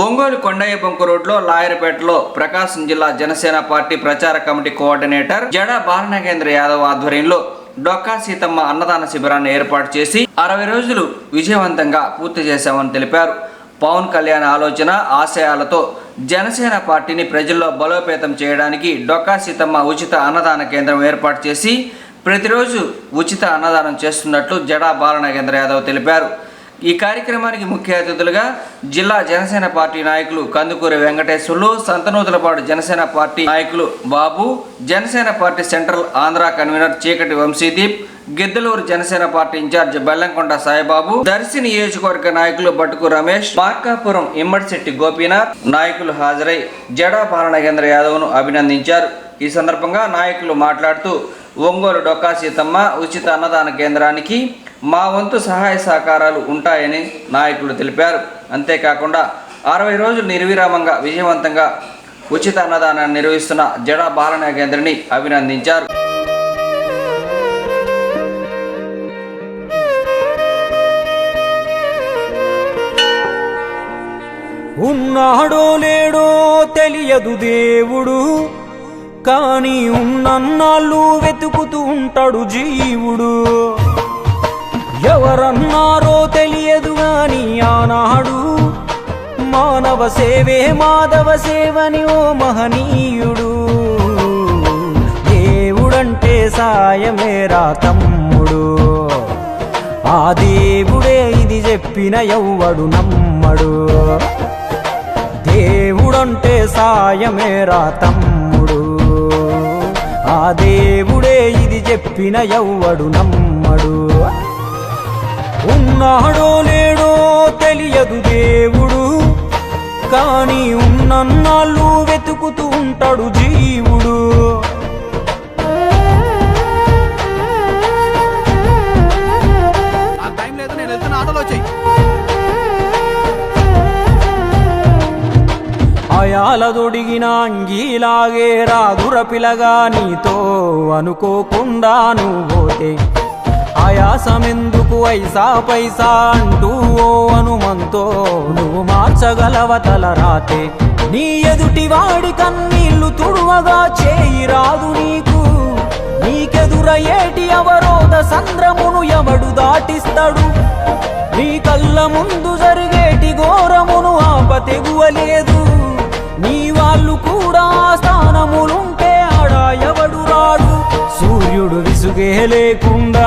ఒంగోలు కొండయ్య బొంకు రోడ్లో లాయర్పేటలో ప్రకాశం జిల్లా జనసేన పార్టీ ప్రచార కమిటీ కోఆర్డినేటర్ జడా బాలనాగేంద్ర యాదవ్ ఆధ్వర్యంలో డొక్కా సీతమ్మ అన్నదాన శిబిరాన్ని ఏర్పాటు చేసి అరవై రోజులు విజయవంతంగా పూర్తి చేశామని తెలిపారు. పవన్ కళ్యాణ్ ఆలోచన ఆశయాలతో జనసేన పార్టీని ప్రజల్లో బలోపేతం చేయడానికి డొక్కా సీతమ్మ ఉచిత అన్నదాన కేంద్రం ఏర్పాటు చేసి ప్రతిరోజు ఉచిత అన్నదానం చేస్తున్నట్లు జడా బాలనాగేంద్ర యాదవ్ తెలిపారు. ఈ కార్యక్రమానికి ముఖ్య అతిథులుగా జిల్లా జనసేన పార్టీ నాయకులు కందుకూరి వెంకటేశ్వర్లు సంతనూతులపాడు జనసేన పార్టీ నాయకులు Babu Janasena party central Andhra convener Chikati Vamsideep Giddalur Janasena party in charge Bellamkonda Saibabu Darsi నియోజకవర్గ నాయకులు బట్టుకు రమేష్ మార్కాపురం ఇమ్మడిశెట్టి గోపీనాథ్ నాయకులు హాజరై జడా పాలనగేంద్ర యాదవ్ను అభినందించారు. ఈ సందర్భంగా నాయకులు మాట్లాడుతూ ఒంగోలు డొక్కా సీతమ్మ ఉచిత అన్నదాన కేంద్రానికి మా వంతు సహాయ సహకారాలు ఉంటాయని నాయకులు తెలిపారు. అంతేకాకుండా అరవై రోజులు నిర్విరామంగా విజయవంతంగా ఉచిత అన్నదానాన్ని నిర్వహిస్తున్న జడా బాలనాగేంద్రని అభినందించారు. ఉన్నాడో లేడో తెలియదు దేవుడు కానీ ఉన్నన్నాళ్ళు వెతుకుతూ ఉంటాడు జీవుడు. ఎవరన్నారో తెలియదు గాని ఆనాడు మానవ సేవే మాధవ సేవని ఓ మహనీయుడు. దేవుడంటే సాయమేరా తమ్ముడు. ఆ దేవుడే ఇది చెప్పిన ఎవ్వడు నమ్మడు. దేవుడంటే సాయమేరా తమ్ముడు. ఆ దేవుడే ఇది చెప్పిన ఎవ్వడు నమ్మడు. ఉన్నాడో లేడో తెలియదు దేవుడు. కాని ఉన్నన్నాళ్ళు వెతుకుతూ ఉంటాడు జీవుడు. టైం లేదు నేను వెళ్తున్న ఆటోలో అంగీలాగే రాదుర పిలగా నీతో అనుకోకుండా నువ్వు పోతే ఆయాసమెందుకు ఐసా పైసా అంటూ ఓ అనుమంతో నువ్వు మార్చగలవ తల రాతే? నీ ఎదుటి వాడి కన్నీళ్ళు తుడువగా చేయి రాదు నీకు. నీకెదురయ్యేటి అవరోధ సంద్రమును ఎవడు దాటిస్తాడు? నీ కళ్ళ ముందు జరిగేటి ఘోరమును ఆప తెగువలేదు నీ వాళ్ళు కూడా స్థానములుంటే ఆడ ఎవడు రాడు? సూర్యుడు విసుగే లేకుండా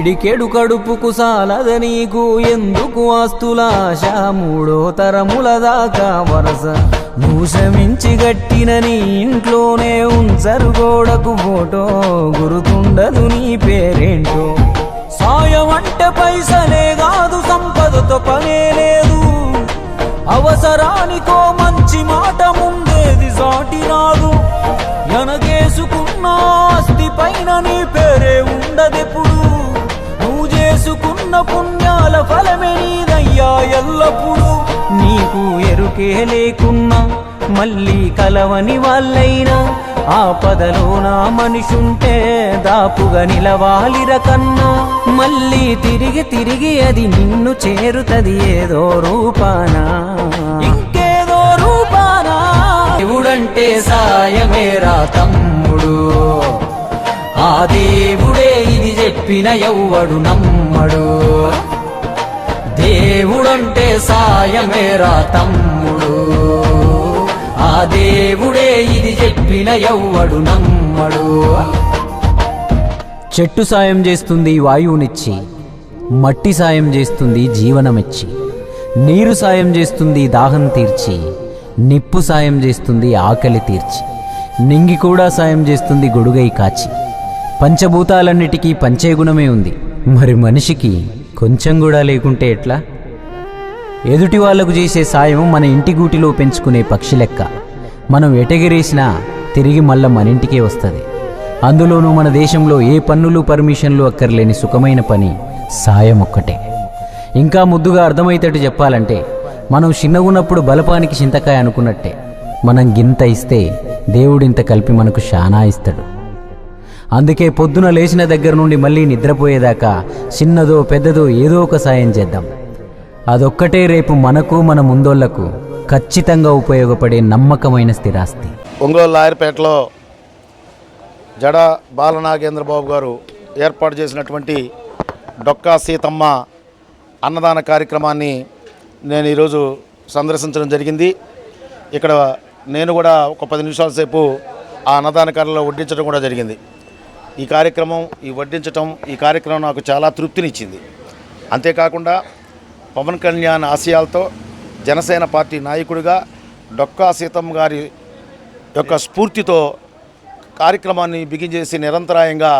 పిడికెడు కడుపుకు సాలద నీకు. ఎందుకు ఆస్తులాశ? మూడో తరముల దాకా వరస. భూషమించి శ్రమించి గట్టిన నీ ఇంట్లోనే ఉంచరు గోడకు ఫోటో. గురుతుండదు నీ పేరేంటో. సాయం అంటే పైసలే కాదు సంపదతో పనే లేదు. అవసరానికో మంచి మాట ముందేది సాటి రాదు ఎనగేసుకున్న ఆస్తి పైన నీ ఎల్లప్పుడు నీకు ఎరుకే లేకున్నా మళ్ళీ కలవని వాళ్ళైనా ఆపదలో నా మనిషుంటే దాపుగా నిలవాలిర కన్నా మళ్ళీ తిరిగి తిరిగి అది నిన్ను చేరుతది ఏదో రూపానా. ఇంకేదో రూపానా. దేవుడంటే సాయమేరా తమ్ముడు. ఆ దేవుడే ఇది చెప్పిన ఎవ్వడు నమ్మడు. సాయమేరా తమ్ముడు. ఆ దేవుడే ఇది చెప్పిన ఎవ్వడు నమ్మడు. చెట్టు సాయం చేస్తుంది వాయువునిచ్చి మట్టి సాయం చేస్తుంది జీవనమిచ్చి నీరు సాయం చేస్తుంది దాహం తీర్చి నిప్పు సాయం చేస్తుంది ఆకలి తీర్చి నింగి కూడా సాయం చేస్తుంది గొడుగై కాచి. పంచభూతాలన్నిటికీ పంచే గుణమే ఉంది. మరి మనిషికి కొంచెం కూడా లేకుంటే ఎట్లా? ఎదుటి వాళ్ళకు చేసే సాయం మన ఇంటి గూటిలో పెంచుకునే పక్షి లెక్క. మనం ఎటగిరేసినా తిరిగి మళ్ళా మన ఇంటికే వస్తుంది. అందులోనూ మన దేశంలో ఏ పన్నులు పర్మిషన్లు అక్కర్లేని సుఖమైన పని సాయం ఒక్కటే. ఇంకా ముద్దుగా అర్థమయ్యేటట్టు చెప్పాలంటే మనం చిన్నగున్నప్పుడు బలపానికి చింతకాయ అనుకున్నట్టే. మనం గింత ఇస్తే దేవుడింత కలిపి మనకు శానా ఇస్తాడు. అందుకే పొద్దున లేచిన దగ్గర నుండి మళ్ళీ నిద్రపోయేదాకా చిన్నదో పెద్దదో ఏదో ఒక సాయం చేద్దాం. అదొక్కటే రేపు మనకు మన ముందోళ్ళకు ఖచ్చితంగా ఉపయోగపడే నమ్మకమైన స్థిరాస్తి. ఒంగోలు లాయర్పేటలో జడ బాలనాగేంద్ర బాబు గారు ఏర్పాటు చేసినటువంటి డొక్కా సీతమ్మ అన్నదాన కార్యక్రమాన్ని నేను ఈరోజు సందర్శించడం జరిగింది. ఇక్కడ నేను కూడా ఒక పది నిమిషాల సేపు ఆ అన్నదాన కార్యంలో వడ్డించడం కూడా జరిగింది. ఈ కార్యక్రమం ఈ వడ్డించటం ఈ కార్యక్రమం నాకు చాలా తృప్తినిచ్చింది. అంతేకాకుండా పవన్ కళ్యాణ్ ఆశయాలతో జనసేన పార్టీ నాయకుడిగా డొక్కా సీతమ్మ గారి యొక్క స్ఫూర్తితో కార్యక్రమాన్ని బిగించేసి నిరంతరాయంగా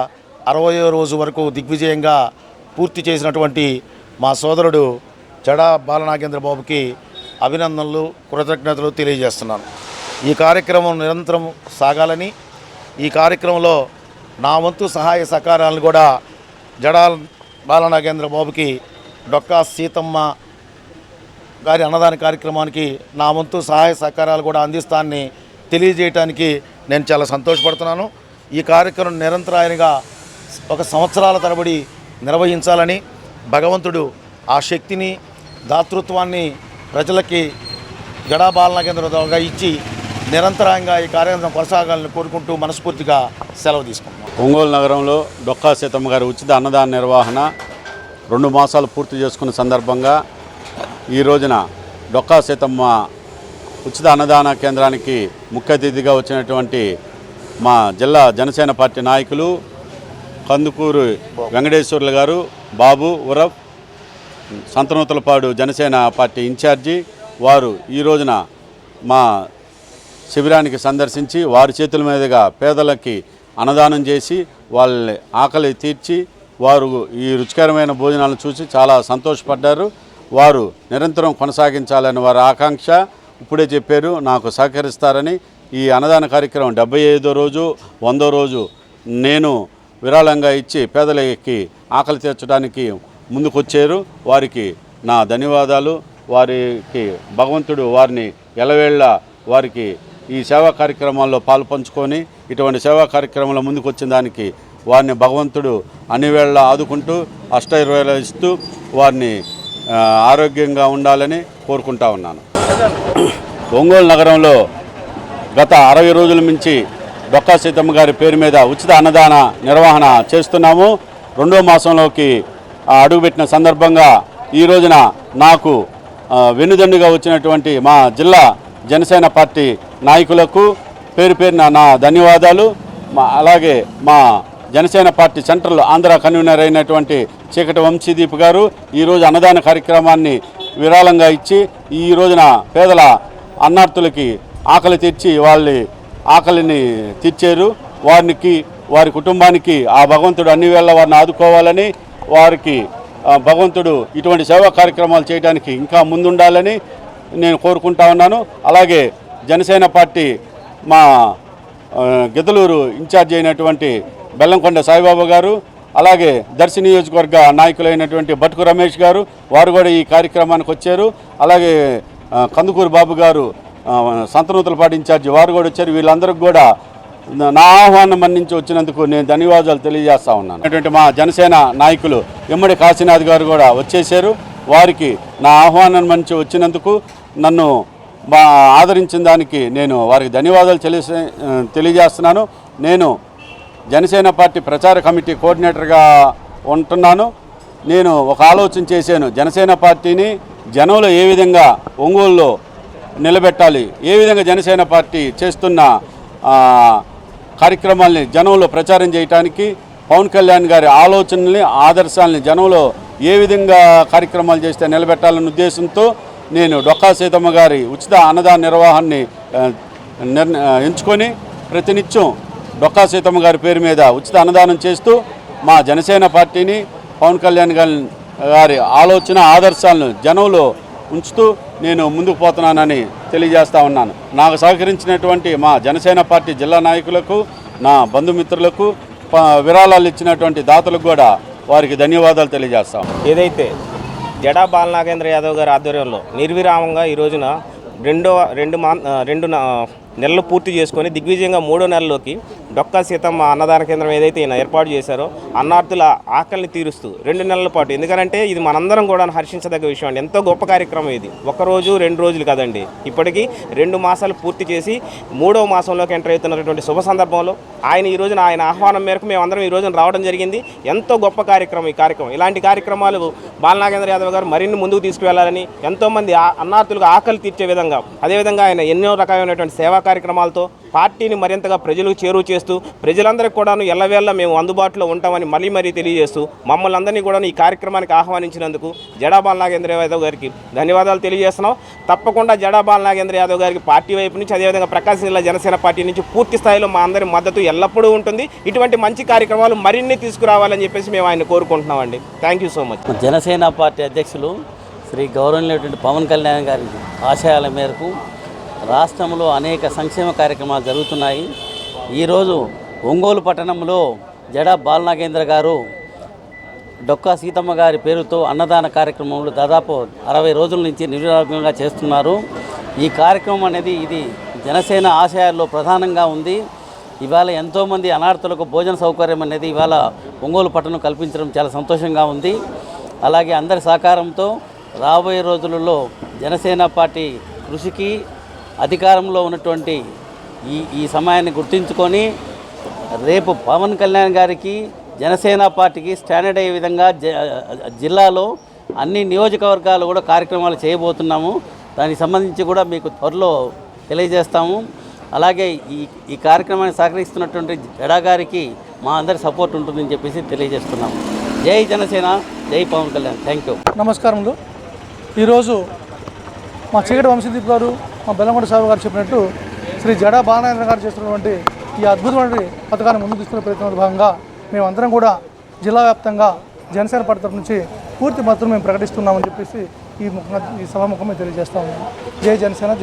అరవయో రోజు వరకు దిగ్విజయంగా పూర్తి చేసినటువంటి మా సోదరుడు జడా బాలనాగేంద్ర బాబుకి అభినందనలు కృతజ్ఞతలు తెలియజేస్తున్నాను. ఈ కార్యక్రమం నిరంతరం సాగాలని ఈ కార్యక్రమంలో నా వంతు సహాయ సహకారాలను కూడా జడా బాలనాగేంద్ర బాబుకి డొక్కా సీతమ్మ గారి అన్నదాన కార్యక్రమానికి నా వంతు సహాయ సహకారాలు కూడా అందిస్తానని తెలియజేయటానికి నేను చాలా సంతోషపడుతున్నాను. ఈ కార్యక్రమం నిరంతరాయంగా ఒక సంవత్సరాల తరబడి నిర్వహించాలని భగవంతుడు ఆ శక్తిని దాతృత్వాన్ని ప్రజలకి గడాబాలన కేంద్రంగా ఇచ్చి నిరంతరాయంగా ఈ కార్యక్రమం కొనసాగాలని కోరుకుంటూ మనస్ఫూర్తిగా సెలవు తీసుకుంటున్నాం. ఒంగోలు నగరంలో డొక్కా సీతమ్మ గారి ఉచిత అన్నదాన నిర్వహణ రెండు మాసాలు పూర్తి చేసుకున్న సందర్భంగా ఈ రోజున డొక్కా సీతమ్మ ఉచిత అన్నదాన కేంద్రానికి ముఖ్య అతిథిగా వచ్చినటువంటి మా జిల్లా జనసేన పార్టీ నాయకులు Kandukur Venkateswarlu garu Babu ఉరఫ్ Santhanuthalapadu Janasena party in charge వారు ఈ రోజున మా శిబిరానికి సందర్శించి వారి చేతుల మీదుగా పేదలకి అన్నదానం చేసి వాళ్ళ ఆకలి తీర్చి వారు ఈ రుచికరమైన భోజనాలను చూసి చాలా సంతోషపడ్డారు. వారు నిరంతరం కొనసాగించాలని వారి ఆకాంక్ష. ఇప్పుడే చెప్పారు నాకు సహకరిస్తారని. ఈ అన్నదాన కార్యక్రమం డెబ్బై ఐదో రోజు వందో రోజు నేను విరాళంగా ఇచ్చి పేదలకి ఆకలి తీర్చడానికి ముందుకొచ్చారు. వారికి నా ధన్యవాదాలు. వారికి భగవంతుడు వారిని ఎలవేళ్ళ వారికి ఈ సేవా కార్యక్రమాల్లో పాలు పంచుకొని ఇటువంటి సేవా కార్యక్రమంలో ముందుకొచ్చిన దానికి వారిని భగవంతుడు అన్ని వేళ ఆదుకుంటూ అష్టైర్వేళ ఇస్తూ వారిని ఆరోగ్యంగా ఉండాలని కోరుకుంటా ఉన్నాను. ఒంగోలు నగరంలో గత అరవై రోజుల నుంచి డొక్కా సీతమ్మ గారి పేరు మీద ఉచిత అన్నదాన నిర్వహణ చేస్తున్నాము. రెండో మాసంలోకి అడుగుపెట్టిన సందర్భంగా ఈ రోజున నాకు వెన్నుదండుగా వచ్చినటువంటి మా జిల్లా జనసేన పార్టీ నాయకులకు పేరు పేరున నా ధన్యవాదాలు. మా అలాగే మా Janasena party central Andhra convener అయినటువంటి చీకటి వంశీదీప్ గారు ఈరోజు అన్నదాన కార్యక్రమాన్ని విరాళంగా ఇచ్చి ఈ రోజున పేదల అన్నార్థులకి ఆకలి తీర్చి వాళ్ళ ఆకలిని తీర్చారు. వారికి వారి కుటుంబానికి ఆ భగవంతుడు అన్ని వేళ వారిని ఆదుకోవాలని వారికి భగవంతుడు ఇటువంటి సేవా కార్యక్రమాలు చేయడానికి ఇంకా ముందుండాలని నేను కోరుకుంటా ఉన్నాను. అలాగే జనసేన పార్టీ మా గెదలూరు ఇన్ఛార్జ్ అయినటువంటి బెల్లంకొండ సాయిబాబా గారు అలాగే దర్శి నియోజకవర్గ నాయకులైనటువంటి బట్టుకు రమేష్ గారు వారు కూడా ఈ కార్యక్రమానికి వచ్చారు. అలాగే కందుకూరు బాబు గారు సంతనూతలపాటి ఇన్ఛార్జి వారు కూడా వచ్చారు. వీళ్ళందరికీ కూడా నా- ఆహ్వానం మన్నించి వచ్చినందుకు నేను ధన్యవాదాలు తెలియజేస్తా ఉన్నాను. అటువంటి మా జనసేన నాయకులు ఇమ్మడి కాశీనాథ్ గారు కూడా వచ్చేసారు వారికి నా ఆహ్వానం మంచి వచ్చినందుకు నన్ను మా ఆదరించిన దానికి నేను వారికి ధన్యవాదాలు తెలియజే తెలియజేస్తున్నాను. నేను జనసేన పార్టీ ప్రచార కమిటీ కోఆర్డినేటర్గా ఉంటున్నాను. నేను ఒక ఆలోచన చేశాను. జనసేన పార్టీని జనంలో ఏ విధంగా ఒంగోలులో నిలబెట్టాలి ఏ విధంగా జనసేన పార్టీ చేస్తున్న కార్యక్రమాల్ని జనంలో ప్రచారం చేయడానికి పవన్ కళ్యాణ్ గారి ఆలోచనల్ని ఆదర్శాలని జనంలో ఏ విధంగా కార్యక్రమాలు చేస్తే నిలబెట్టాలన్న ఉద్దేశంతో నేను డొక్కా సీతమ్మ గారి ఉచిత అన్నదాన నిర్వహణని ఎంచుకొని ప్రతినిత్యం డొక్కా సీతమ్మ గారి పేరు మీద ఉచిత అన్నదానం చేస్తూ మా జనసేన పార్టీని పవన్ కళ్యాణ్ గారి ఆలోచన ఆదర్శాలను జనంలో ఉంచుతూ నేను ముందుకు పోతున్నానని తెలియజేస్తా ఉన్నాను. నాకు సహకరించినటువంటి మా జనసేన పార్టీ జిల్లా నాయకులకు నా బంధుమిత్రులకు ప- విరాళాలు ఇచ్చినటువంటి దాతలకు కూడా వారికి ధన్యవాదాలు తెలియజేస్తాం. ఏదైతే జడా బాలనాగేంద్ర యాదవ్ గారి ఆధ్వర్యంలో నిర్విరామంగా ఈ రోజున రెండో రెండు మా రెండు నెలలు పూర్తి చేసుకొని దిగ్విజయంగా మూడో నెలలోకి డొక్కా సీతమ్మ అన్నదాన కేంద్రం ఏదైతే ఈయన ఏర్పాటు చేశారో అన్నార్థుల ఆకలిని తీరుస్తూ రెండు నెలల పాటు. ఎందుకంటే ఇది మనందరం కూడా హర్షించదగ్గ విషయం అండి. ఎంతో గొప్ప కార్యక్రమం ఇది. ఒకరోజు రెండు రోజులు కదండి. ఇప్పటికీ రెండు మాసాలు పూర్తి చేసి మూడవ మాసంలోకి ఎంటర్ అవుతున్నటువంటి శుభ సందర్భంలో ఆయన ఈ రోజున ఆయన ఆహ్వానం మేరకు మేమందరం ఈ రోజున రావడం జరిగింది. ఎంతో గొప్ప కార్యక్రమం ఈ కార్యక్రమం. ఇలాంటి కార్యక్రమాలు బాలనాగేంద్ర యాదవ్ గారు మరిన్ని ముందుకు తీసుకువెళ్ళాలని ఎంతోమంది అన్నార్థులకు ఆకలి తీర్చే విధంగా అదేవిధంగా ఆయన ఎన్నో రకమైనటువంటి సేవా కార్యక్రమాలతో పార్టీని మరింతగా ప్రజలకు చేరువ చేస్తూ ప్రజలందరికీ కూడాను ఎల్లవేళ్ళ మేము అందుబాటులో ఉంటామని మళ్ళీ మరీ తెలియజేస్తూ మమ్మల్ని అందరినీ కూడా ఈ కార్యక్రమానికి ఆహ్వానించినందుకు జడాబాల్ నాగేంద్ర యాదవ్ గారికి ధన్యవాదాలు తెలియజేస్తున్నాం. తప్పకుండా జడాబాల్ నాగేంద్ర యాదవ్ గారికి పార్టీ వైపు నుంచి అదేవిధంగా ప్రకాశం జిల్లా జనసేన పార్టీ నుంచి పూర్తి స్థాయిలో మా అందరి మద్దతు ఎల్లప్పుడూ ఉంటుంది. ఇటువంటి మంచి కార్యక్రమాలు మరిన్ని తీసుకురావాలని చెప్పేసి మేము ఆయన కోరుకుంటున్నామండి. Thank you so much Janasena party అధ్యక్షులు శ్రీ గౌరవనీయులైనటువంటి పవన్ కళ్యాణ్ గారి ఆశయాల మేరకు రాష్ట్రంలో అనేక సంక్షేమ కార్యక్రమాలు జరుగుతున్నాయి. ఈరోజు ఒంగోలు పట్టణంలో జడా బాలనాగేంద్ర గారు డొక్కా సీతమ్మ గారి పేరుతో అన్నదాన కార్యక్రమంలో దాదాపు అరవై రోజుల నుంచి నిర్విరామంగా చేస్తున్నారు. ఈ కార్యక్రమం అనేది ఇది జనసేన ఆశయాల్లో ప్రధానంగా ఉంది. ఇవాళ ఎంతోమంది అనార్థులకు భోజన సౌకర్యం అనేది ఇవాళ ఒంగోలు పట్టణం కల్పించడం చాలా సంతోషంగా ఉంది. అలాగే అందరి సహకారంతో రాబోయే రోజులలో జనసేన పార్టీ కృషికి అధికారంలో ఉన్నటువంటి ఈ ఈ సమయాన్ని గుర్తించుకొని రేపు పవన్ కళ్యాణ్ గారికి జనసేన పార్టీకి స్టాండర్డ్ అయ్యే విధంగా జ- జిల్లాలో అన్ని నియోజకవర్గాలు కూడా కార్యక్రమాలు చేయబోతున్నాము. దానికి సంబంధించి కూడా మీకు త్వరలో తెలియజేస్తాము. అలాగే ఈ ఈ కార్యక్రమాన్ని సహకరిస్తున్నటువంటి జడా గారికి మా అందరి సపోర్ట్ ఉంటుందని చెప్పేసి తెలియజేస్తున్నాము. జై జనసేన జై పవన్ కళ్యాణ్. థ్యాంక్ యూ నమస్కారములు. ఈరోజు మా చీకటి వంశీదీప్ గారు మా బెల్లంకొండ సాబు గారు చెప్పినట్టు శ్రీ జడా బాలనారాయణ గారు చేస్తున్నటువంటి ఈ అద్భుతమైన పథకాన్ని ముందుకు తీసుకునే ప్రయత్నంలో భాగంగా మేమందరం కూడా జిల్లా వ్యాప్తంగా జనసేన పార్టీ తరపు నుంచి పూర్తి మద్దతును మేము ప్రకటిస్తున్నామని చెప్పేసి ఈ ముఖ ఈ సభాముఖంగా తెలియజేస్తా ఉన్నాం. జై జనసేన